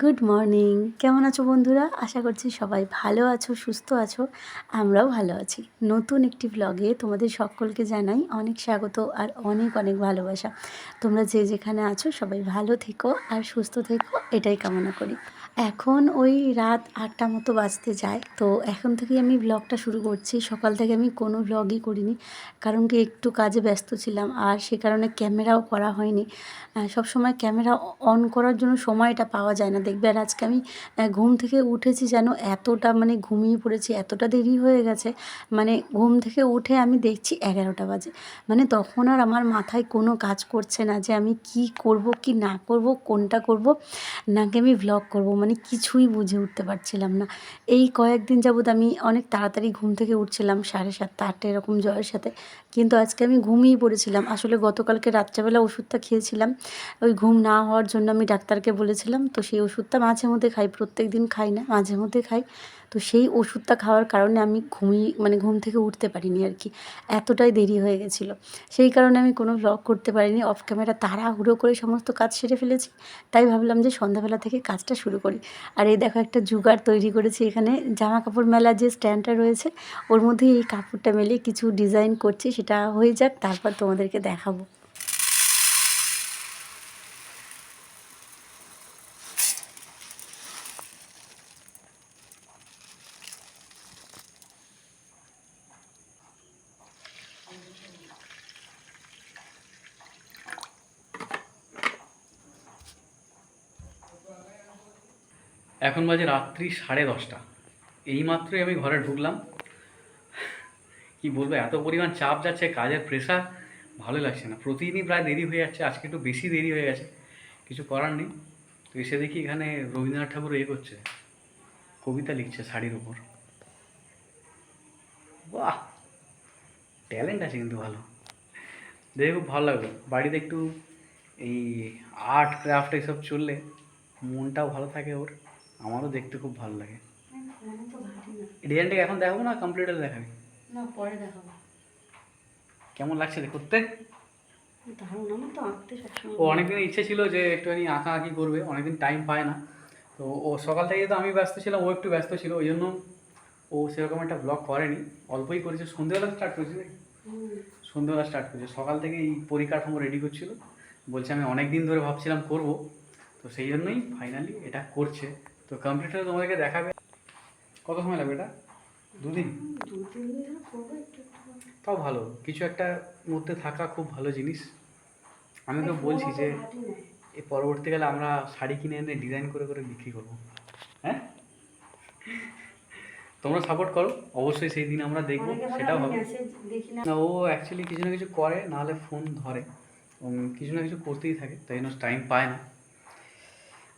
Good morning কেমন আছো বন্ধুরা? আশা করছি সবাই ভালো আছো, সুস্থ আছো, আমরাও ভালো আছি। নতুন একটি ব্লগে তোমাদের সকলকে জানাই অনেক স্বাগত আর অনেক অনেক ভালোবাসা। তোমরা যে যেখানে আছো সবাই ভালো থেকো আর সুস্থ থেকো, এটাই কামনা করি। এখন ওই রাত আটটা মতো বাজতে যায়। তো এখন থেকেই আমি ব্লগটা শুরু করছি। সকাল থেকে আমি কোনো ব্লগই করিনি। কারণ কি একটু কাজে ব্যস্ত ছিলাম। আর সে কারণে ক্যামেরাও করা হয়নি। সব সময় ক্যামেরা অন করার জন্য সময়টা পাওয়া যায় না। দেখবে আর আজকে আমি ঘুম থেকে উঠেছি যেন এতটা মানে ঘুমিয়ে পড়েছি, এতটা দেরি হয়ে গেছে। মানে ঘুম থেকে উঠে আমি দেখছি এগারোটা বাজে। মানে তখন আর আমার মাথায় কোনো কাজ করছে না যে আমি কি করব, কি না করব, কোনটা করব, নাকি আমি ভ্লগ করব। মানে কিছুই বুঝে উঠতে পারছিলাম না। এই কয়েকদিন যাবৎ আমি অনেক তাড়াতাড়ি ঘুম থেকে উঠছিলাম, সাড়ে সাতটা, আটটা এরকম জয়ের সাথে। কিন্তু আজকে আমি ঘুমিয়ে পড়েছিলাম। আসলে গতকালকে রাত্রেবেলা ওষুধটা খেয়েছিলাম। ওই ঘুম না হওয়ার জন্য আমি ডাক্তারকে বলেছিলাম, তো সেই ওষুধটা মাঝে মধ্যে খাই প্রত্যেক দিন খাই না মাঝে মধ্যে খাই। তো সেই ওষুধটা খাওয়ার কারণে আমি ঘুমিয়ে মানে ঘুম থেকে উঠতে পারিনি আর কি। এতটাই দেরি হয়ে গেছিল। সেই কারণে আমি কোনো ব্লগ করতে পারিনি অফ ক্যামেরা তাড়াহুড়ো করে সমস্ত কাজ সেরে ফেলেছি। তাই ভাবলাম যে সন্ধ্যাবেলা থেকে কাজটা শুরু করি। আর এই দেখো একটা জুগার তৈরি করেছি এখানে। জামা কাপড় মেলার যে স্ট্যান্ডটা রয়েছে, ওর মধ্যে এই কাপড়টা মেলে কিছু ডিজাইন করছি, সেটা হয়ে যাক, তারপর তোমাদেরকে দেখাবো। এখন বাজে রাত্রি সাড়ে দশটা। এইমাত্রই আমি ঘরে ঢুকলাম। কি বলব, এত পরিমাণ চাপ যাচ্ছে, কাজের প্রেশার ভালো লাগছে না। প্রতিদিনই প্রায় দেরি হয়ে যাচ্ছে, আজকে একটু বেশি দেরি হয়ে গেছে। কিছু করার নেই। তো এসে দেখি এখানে রবীন্দ্রনাথ ঠাকুর এ করছে। কবিতা লিখছে শাড়ির ওপর বাহ! ট্যালেন্ট আছে কিন্তু ভালো। দেখে খুব ভালো লাগল। বাড়িতে একটু এই আর্ট ক্রাফট এইসব চললে মনটাও ভালো থাকে ওর। আমারও দেখতে খুব ভালো লাগে। ডিজাইনটাকে এখন দেখাবো না কম্পিউটারে দেখাবি? না পরে দেখাবো। কেমন লাগছে রে করতে? দারুণ আমার তো আঁকতে সবসময় ও অনেকদিন ইচ্ছে ছিল যে একটুখানি আঁকা আঁকি করবে অনেকদিন টাইম পায় না। তো ও সকাল থেকে তো আমি ব্যস্ত ছিলাম ও একটু ব্যস্ত ছিল ওই জন্য ও সেরকম একটা ব্লগ করেনি। অল্পই করেছে সন্ধ্যেবেলা স্টার্ট করেছে। সন্ধ্যেবেলা স্টার্ট করেছে। সকাল থেকে এই পরিকাঠামো রেডি করছিল। বলছে আমি অনেক দিন ধরে ভাবছিলাম করব। তো সেই জন্যই ফাইনালি এটা করছে। তো কম্পিউটারে তোমাদেরকে দেখাবে। কত সময় লাগবে এটা? দুদিন। তাও ভালো। কিছু একটা মধ্যে থাকা খুব ভালো জিনিস। আমি তো বলছি যে এই পরবর্তীকালে আমরা শাড়ি কিনে এনে ডিজাইন করে করে বিক্রি করব। হ্যাঁ? তোমরা সাপোর্ট করো। অবশ্যই সেই দিন আমরা দেখব। সেটাও হবে। না। ও অ্যাকচুয়ালি কিছু না কিছু করে নাহলে ফোন ধরে। কিছু না কিছু করতেই থাকে। তাই জন্য টাইম পায় না।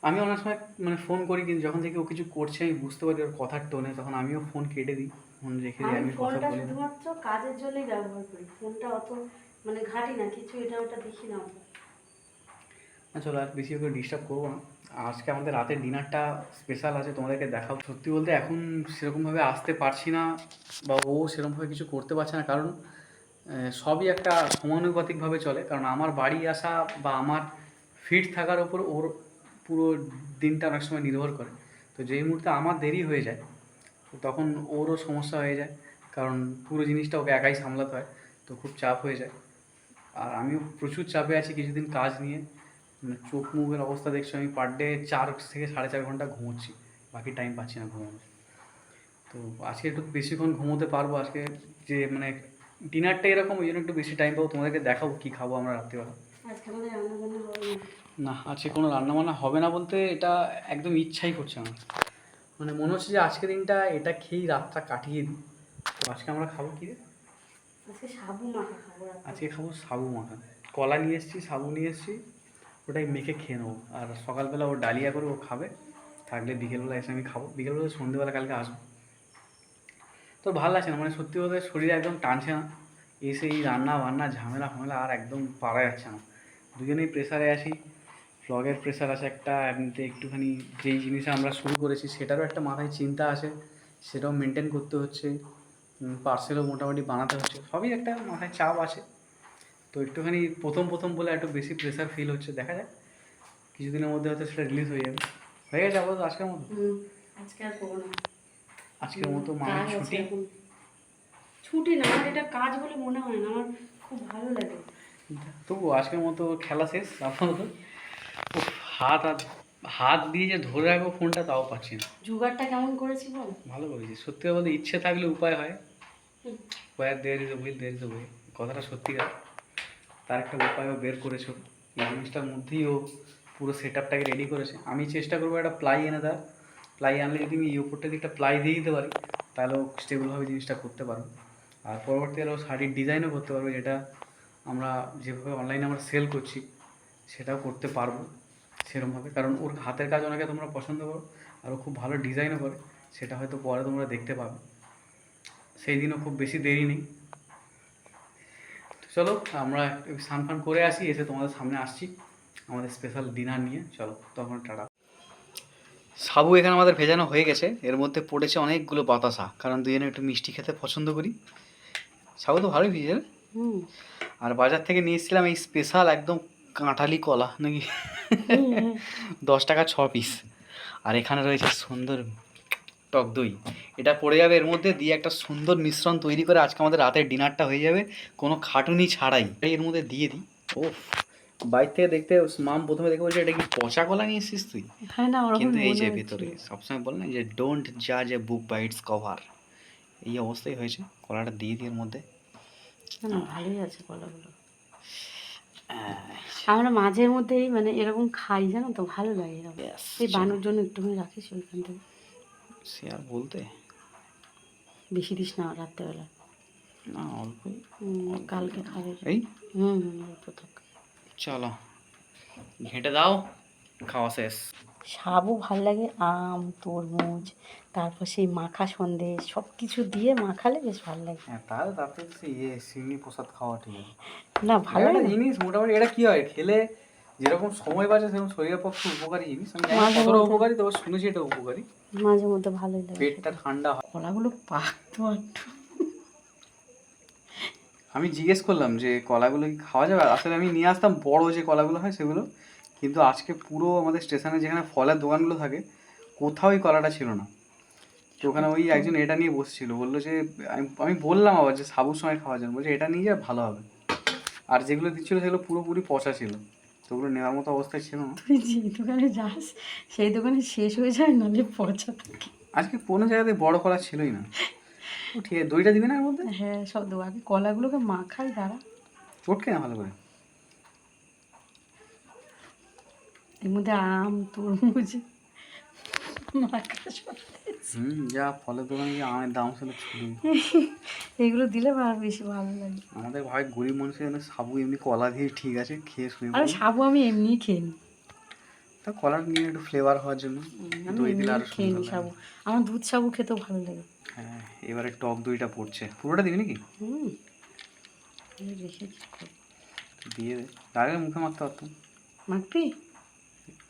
আমি অনেক সময় মানে ফোন করি কিন্তু যখন থেকে ও কিছু করছে আমি বুঝতে পারি ওর কথার টোনে তখন আমিও ফোন কেটে দিই। ফোন রেখে দিই আমি কথা ফোনটা বলি। শুধুমাত্র কাজের জন্যই ব্যবহার করি। ফোনটা অত মানে ঘাটি না কিছু এটা ওটা দেখি না। না চলো আর বেশি করে ডিস্টার্ব করব না। আজকে আমাদের রাতের ডিনারটা স্পেশাল আছে তোমাদেরকে দেখাও। সত্যি বলতে এখন সেরকমভাবে আসতে পারছি না বা ও সেরকমভাবে কিছু করতে পারছে না কারণ সবই একটা সমানুপাতিকভাবে চলে। কারণ আমার বাড়ি আসা বা আমার ফিট থাকার ওপর ওর পুরো দিনটা অনেক সময় নির্ভর করে। তো যেই মুহূর্তে আমার দেরি হয়ে যায়, তো তখন ওরও সমস্যা হয়ে যায়, কারণ পুরো জিনিসটা ওকে একাই সামলাতে হয়, তো খুব চাপ হয়ে যায়। আর আমিও প্রচুর চাপে আছি কিছুদিন কাজ নিয়ে মানে চোখ মুখের অবস্থা দেখছি, আমি পার ডে চার থেকে সাড়ে চার ঘণ্টা ঘুমোচ্ছি, বাকি টাইম পাচ্ছি না ঘুমানোর। তো আজকে একটু বেশিক্ষণ ঘুমোতে পারব, আজকে যে মানে ডিনারটা এরকম, ওই জন্য একটু বেশি টাইম পাবো, তোমাদেরকে দেখাবো কী খাব আমরা রাত্রিবেলা। আজকে আমাদের রান্না বান্না হবে না আজকে কোনো রান্না বান্না হবে না বলতে এটা একদম ইচ্ছাই করছে আমার। মানে মনে হচ্ছে যে আজকে দিনটা এটা খেয়েই রাতটা কাটিয়ে দিই। তো আজকে আমরা খাব কী রে? আজকে সাবু মাখা খাব আজকে খাব সাবু মাখা। কলা নিয়ে এসেছি সাবু নিয়ে এসেছি ওটাই মেখে খেয়ে নেব। আর সকালবেলা ও ডালিয়া করে ও খাবে থাকলে বিকেলবেলা এসে আমি খাব। বিকেলবেলা সন্ধ্যেবেলা কালকে আসব। তো ভালো লাগছে না মানে সত্যি বলতে শরীর একদম টানছে না। এসে এই রান্না বান্না ঝামেলা ফামেলা আর একদম পারা যাচ্ছে না। দুজনেই প্রেসারে আছি। ফ্লগের প্রেশার আছে একটা এমনিতে একটুখানি যেই জিনিসে আমরা শুরু করেছি সেটারও একটা মাথায় চিন্তা আছে সেটাও মেনটেন করতে হচ্ছে পার্সেলও মোটামুটি বানাতে হচ্ছে সবই একটা মাথায় চাপ আছে তো একটুখানি প্রথম প্রথম বলে একটু বেশি প্রেশার ফিল হচ্ছে দেখা যাক কিছুদিনের মধ্যে হয়তো সেটা রিলিজ হয়ে যাবে। হয়ে গেছে আপাতত আজকের মতো? আজকের মতো আছে ছুটি? ছুটি না আমার এটা কাজ বলে মনে হয় না আমার খুব ভালো লাগে। তবু আজকের মতো খেলা শেষ আপাতত। হাত আর হাত দিয়ে যে ধরে রাখব ফোনটা তাও পাচ্ছি না। জুগাড়টা কেমন করেছি বল? ভালো করেছি। সত্যি বলতে ইচ্ছে থাকলে উপায় হয়। Where there is will there is way কথাটা সত্যিকার তার একটা উপায়ও বের করেছ। এই জিনিসটার মধ্যেই ও পুরো সেট আপটাকে রেডি করেছে। আমি চেষ্টা করব একটা প্লাই এনে দেওয়ার। প্লাই আনলে যদি আমি এই উপরটা দিয়ে একটা প্লাই দিয়ে দিতে পারি তাহলে ও স্টেবলভাবে জিনিসটা করতে পারব। আর পরবর্তীকালে ও শাড়ির ডিজাইনও করতে পারবে যেটা আমরা যেভাবে অনলাইনে আমরা সেল করছি। সেটাও করতে পারব সেরকমভাবে কারণ ওর হাতের কাজ অনেকে তোমরা পছন্দ করো আর ও খুব ভালো ডিজাইনও করে সেটা হয়তো পরে তোমরা দেখতে পাবে। সেই দিনও খুব বেশি দেরি নেই। তো চলো আমরা স্নান ফান করে আসি এসে তোমাদের সামনে আসছি আমাদের স্পেশাল ডিনার নিয়ে। চলো তখন টাটা। সাবু এখানে আমাদের ভেজানো হয়ে গেছে এর মধ্যে পড়েছে অনেকগুলো বাতাসা কারণ দুজনে একটু মিষ্টি খেতে পছন্দ করি। সাবু তো ভালোই ভিজে হুম। আর বাজার থেকে নিয়ে এসেছিলাম এই স্পেশাল একদম কাঁঠালি কলা নাকি? দশ টাকা ছ পিস আর এখানে রয়েছে সুন্দর টক দই। এটা পড়ে যাবে এর মধ্যে দিয়ে একটা সুন্দর মিশ্রণ তৈরি করে আজকে আমাদের রাতের ডিনারটা হয়ে যাবে। কোনো খাটুনি ছাড়াই। এর মধ্যে দিয়ে দিই। ও বাইর থেকে দেখতে মাম প্রথমে দেখে বলছে এটা কি পচা কলা নিয়ে এসেছিস তুই? হ্যাঁ কিন্তু এই যে ভিতরে সবসময় বল না যে ডোন্ট জাজ a book by its cover এই অবস্থাই হয়েছে। কলাটা দিয়ে দিই এর মধ্যে। ভালোই আছে কলাগুলো। আমরা মাঝের মধ্যেই মানে এরকম খাই জানো তো? ভালো লাগে এরকম। এই বানুর জন্য একটুখানি রাখিস ওইখান থেকে। সে আর বলতে? বেশি দিস না রাত্রেবেলা। না অল্পই। কালকে খাবে। এই? হুম হুম অল্প থাক। চলো। ঘেঁটে দাও খাওয়া শেষ। সাবু ভালো লাগে আম তরমুজ তারপর সেই মাখা সন্দেশ সব কিছু দিয়ে মাখালে বেশ ভালো লাগে। হ্যাঁ তাহলে তারপরে তো ইয়ে সিমনি প্রসাদ খাওয়া ঠিক আছে। না ভালো একটা লাগে জিনিস মোটামুটি এটা কি হয় খেলে যেরকম সময় বাঁচে সেরকম শরীরের পক্ষে উপকারী জিনিস। আমি জানি কতটা উপকারী তবে শুনেছি এটা উপকারী। মাঝে মধ্যে ভালোই লাগে পেটটা ঠান্ডা হয়। কলাগুলো পাকতো একটু। আমি জিজ্ঞেস করলাম যে কলাগুলো কি খাওয়া যাবে? আর আসলে আমি নিয়ে আসতাম বড় যে কলাগুলো হয় সেগুলো। কিন্তু আজকে পুরো আমাদের স্টেশনে যেখানে ফলের দোকানগুলো থাকে কোথাও এই কলাটা ছিল না। তো ওখানে ওই একজন এটা নিয়ে বসছিল বলল যে আমি আমি বললাম আবার যে সাবুর সময় খাওয়ার জন্য বলছে এটা নিয়ে যা ভালো হবে। আর যেগুলো দিচ্ছিল সেগুলো পুরোপুরি পচা ছিল তো ওগুলো নেওয়ার মতো অবস্থায় ছিল না। তুই যে দোকানে যাস সেই দোকানে শেষ হয়ে যায় নাহলে পচা থাকে। আজকে কোনো জায়গাতে বড় কলা ছিলই না। ও ঠিক আছে দইটা দিবি না এর মধ্যে? হ্যাঁ সব দেবো। আগে কলাগুলোকে মাখাই দাঁড়া। চটকে না ভালো করে? এর মধ্যে আম তরমুজ হুম যা ফলের দোকানে গিয়ে আমের দাম ছিল ছুটি এগুলো দিলে আর বেশি ভালো লাগে। আমাদের ভাই গরিব মানুষের জন্য সাবু এমনি কলা দিয়ে ঠিক আছে খেয়ে শুয়ে আরে সাবু আমি এমনিই খেয়ে নিই তা কলার নিয়ে একটু ফ্লেভার হওয়ার জন্য দই দিলে আরও খেয়ে নিই সাবু। আমার দুধ সাবু খেতেও ভালো লাগে। হ্যাঁ এবারে টক দইটা পড়ছে। পুরোটা দিবি নাকি? হুম রেখে দিয়ে দে। আগে মুখে মাখতে পারতাম। মাখবি?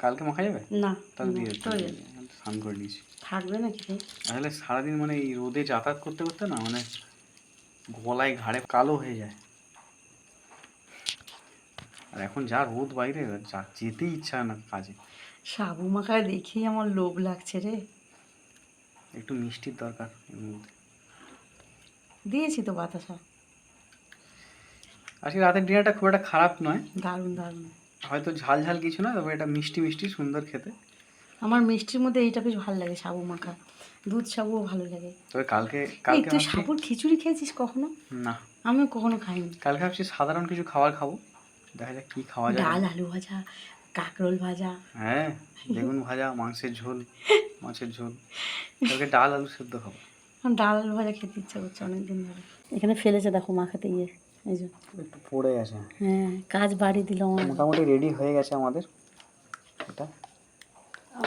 কালকে মাখা যাবে? না তাহলে দিয়ে যাবে। স্নান করে নিয়েছি। থাকবে নাকি রে? আসলে সারাদিন মানে এই রোদে যাতায়াত করতে করতে না মানে গলায় ঘাড়ে কালো হয়ে যায়। আর এখন যা রোদ বাইরে যা যেতেই ইচ্ছা না কাজে। সাবু মাখা দেখেই আমার লোভ লাগছে রে। একটু মিষ্টির দরকার দিয়েছি তো বাতাসা। আজকে রাতের ডিনারটা খুব একটা খারাপ নয়। দারুণ দারুণ। হয়তো ঝাল ঝাল কিছু না তবে এটা মিষ্টি মিষ্টি সুন্দর খেতে। আমার মিষ্টির মধ্যে এইটা বেশ ভালো লাগে সাবু মাখা। দুধ সাবুও ভালো লাগে। তবে কালকে কালকে তুই সাবুর খিচুড়ি খেয়েছিস কখনো? না। আমিও কখনো খাইনি। কালকে ভাবছি সাধারণ কিছু খাবার খাব। দেখা যাক কি খাওয়া যায়। ডাল আলু ভাজা কাকরোল ভাজা। হ্যাঁ বেগুন ভাজা মাংসের ঝোল মাছের ঝোল। কালকে ডাল আলু সেদ্ধ খাব। ডাল আলু ভাজা খেতে ইচ্ছা করছে অনেকদিন ধরে। এখানে ফেলেছে দেখো মাখাতে গিয়ে। এই যে। একটু পড়ে গেছে। হ্যাঁ কাজ বাড়ি দিল আমার। মোটামুটি রেডি হয়ে গেছে আমাদের। এটা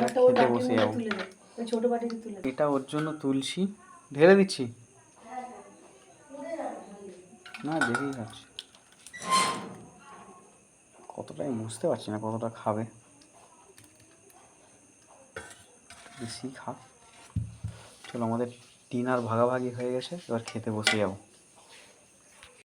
খেতে বসে যাব। তুলে দে। ওই ছোট বাটিতে তুলে এটা ওর জন্য তুলসী ঢেলে দিচ্ছি। না দেখেই খাচ্ছি কতটা আমি বুঝতে পারছি না কতটা খাবে। বেশি খা। চলো আমাদের ডিনার ভাগাভাগি হয়ে গেছে। এবার খেতে বসে যাব।